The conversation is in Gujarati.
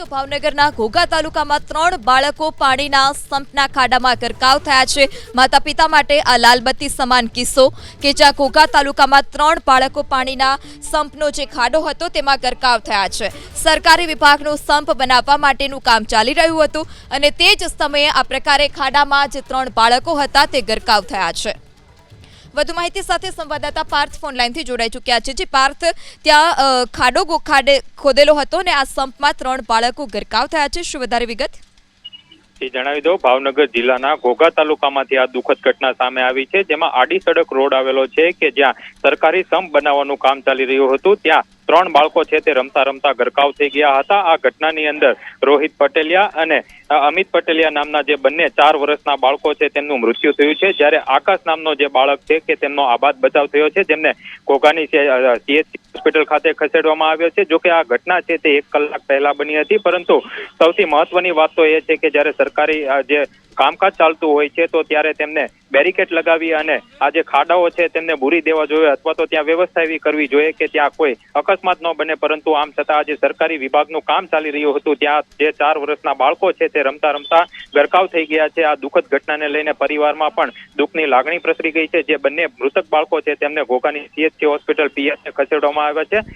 તો ભાવનગરના ઘોઘા તાલુકામાં ત્રણ બાળકો પાણીના સંપના ખાડામાં ગરકાવ થયા છે. માતા પિતા માટે આ લાલબત્તી સમાન કિસ્સો કે જ્યાં ઘોઘા તાલુકામાં ત્રણ બાળકો પાણીના સંપનો જે ખાડો હતો તેમાં ગરકાવ થયા છે. સરકારી વિભાગનું સંપ બનાવવા માટેનું કામ ચાલી રહ્યું હતું અને તે જ સમયે આ પ્રકારે ખાડામાં જે ત્રણ બાળકો હતા તે ગરકાવ થયા છે. વધુ માહિતી સાથે સંવાદદાતા પાર્થ ફોન લાઈનથી જોડાઈ ચૂક્યા છે. જે, પાર્થ, ત્યાં ખાડો ખાડે ખોદેલો હતો ને આ સંપમાં ત્રણ બાળકો ગરકાવ થયા છે. શું વધારે વિગત? તે જણાવી દઉં. ભાવનગર જિલ્લાના ઘોઘા તાલુકામાંથી આ દુઃખદ ઘટના સામે આવી છે, જેમાં આડી સડક રોડ આવેલો છે કે જ્યાં સરકારી સંપ બનાવવાનું કામ ચાલી રહ્યું હતું. ત્યાં ત્રણ બાળકો છે તે રમતા રમતા ગરકાવ થઈ ગયા હતા. આ ઘટનાની અંદર રોહિત પટેલિયા અને અમિત પટેલિયા નામના જે બંને ચાર વર્ષના બાળકો છે તેમનું મૃત્યુ થયું છે. જ્યારે આકાશ નામનો જે બાળક છે કે તેમનો આબાદ બચાવ થયો છે, જેમને ઘોઘાની સીએચસી હોસ્પિટલ ખાતે ખસેડવામાં આવ્યો છે. જો કે આ ઘટના છે તે એક કલાક પહેલા બની હતી. પરંતુ સૌથી મહત્વની વાત તો એ છે કે જ્યારે સરકારી જે કામકાજ ચાલતું હોય છે, તો ત્યારે તેમને બેરિકેડ લગાવી અને આ જે ખાડાઓ છે તેમને ભૂરી દેવા જોઈએ અથવા તો ત્યાં વ્યવસ્થા એવી કરવી જોઈએ કે ત્યાં કોઈ અકસ્માત ન બને, પરંતુ આમ છતાં આજે સરકારી વિભાગનું કામ ચાલી રહ્યું હતું, ત્યાં જે ચાર વર્ષના બાળકો છે તે રમતા રમતા ગરકાવ થઈ ગયા છે. આ દુઃખદ ઘટનાને લઈને પરિવારમાં પણ દુઃખની લાગણી પ્રસરી ગઈ છે. જે બંને મૃતક બાળકો છે તેમને ઘોઘાની સીએચસી હોસ્પિટલ પીએચ ખસેડવામાં આવ્યા છે.